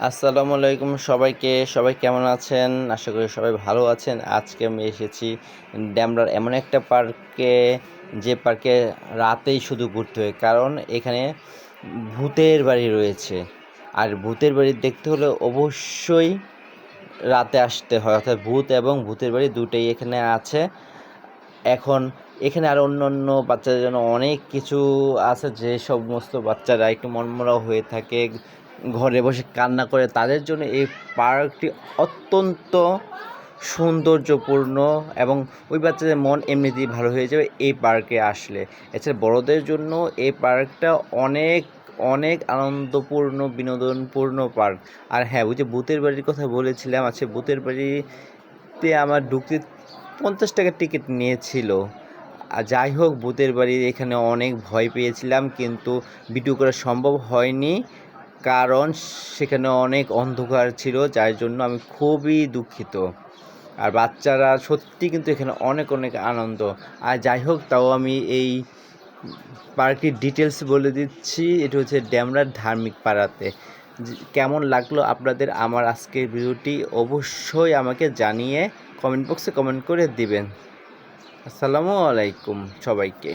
আসসালামু আলাইকুম সবাইকে। সবাই কেমন আছেন? আশা করি সবাই ভালো আছেন। আজকে আমি এসেছি ড্যামরার এমন একটা পার্কে, যে পার্কে রাতেই শুধু ঘুরতে হয়। কারণ এখানে ভূতের বাড়ি রয়েছে। আর ভূতের বাড়ি দেখতে হলে অবশ্যই রাতে আসতে হয়। অর্থাৎ ভূত এবং ভূতের বাড়ি দুটোই এখানে আছে। এখন এখানে আর অন্য অন্য বাচ্চাদের জন্য অনেক কিছু আছে, যে সমস্ত বাচ্চারা একটু মনমরা হয়ে থাকে। ঘরে বসে কান্না করে, তাদের জন্য এই পার্কটি অত্যন্ত সৌন্দর্যপূর্ণ এবং ওই বাচ্চাদের মন এমনিতেই ভালো হয়ে যাবে এই পার্কে আসলে। এছাড়া বড়দের জন্য এই পার্কটা অনেক অনেক আনন্দপূর্ণ, বিনোদনপূর্ণ পার্ক। আর হ্যাঁ ওই যে ভূতের বাড়ির কথা বলেছিলাম আছে ভূতের বাড়িতে আমার ঢুকতে পঞ্চাশ টাকার টিকিট নিয়েছিল। আর যাই হোক ভূতের বাড়ির এখানে অনেক ভয় পেয়েছিলাম, কিন্তু ভিডিও করা সম্ভব হয়নি। কারণ সেখানে অনেক অন্ধকার ছিল, যার জন্য আমি খুবই দুঃখিত। আর বাচ্চারা সত্যি কিন্তু এখানে অনেক অনেক আনন্দ। আর যাই হোক, তাও আমি এই পার্কটির ডিটেলস বলে দিচ্ছি। এটা হচ্ছে ড্যামরার ধার্মিক পাড়াতে। কেমন লাগল আপনাদের আমার আজকের ভিডিওটি অবশ্যই আমাকে জানিয়ে কমেন্ট বক্সে কমেন্ট করে দিবেন। আসসালামু আলাইকুম সবাইকে।